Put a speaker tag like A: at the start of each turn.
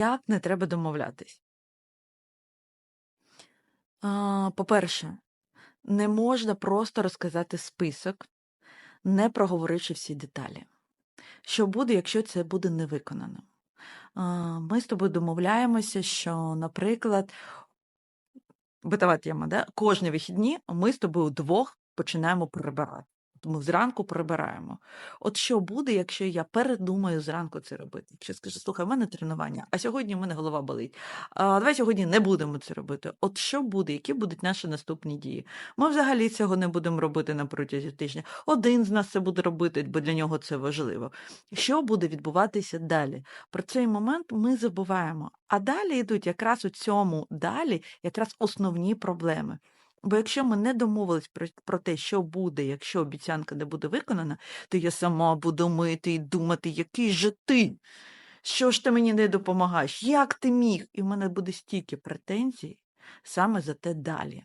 A: Як не треба домовлятись? По-перше, не можна просто розказати список, не проговоривши всі деталі. Що буде, якщо це буде не виконано? Ми з тобою домовляємося, що, наприклад, битова тема, да? кожні вихідні ми з тобою вдвох починаємо прибирати. Ми зранку прибираємо. От що буде, якщо я передумаю зранку це робити? Якщо скажу, слухай, в мене тренування, а сьогодні в мене голова болить. А давай сьогодні не будемо це робити. От що буде, які будуть наші наступні дії? Ми взагалі цього не будемо робити на протязі тижня. Один з нас це буде робити, бо для нього це важливо. Що буде відбуватися далі? Про цей момент ми забуваємо. А далі йдуть якраз у цьому далі якраз основні проблеми. Бо якщо ми не домовились про, про те, що буде, якщо обіцянка не буде виконана, то я сама буду мити і думати, який же ти, що ж ти мені не допомагаєш, як ти міг? І в мене буде стільки претензій саме за те далі.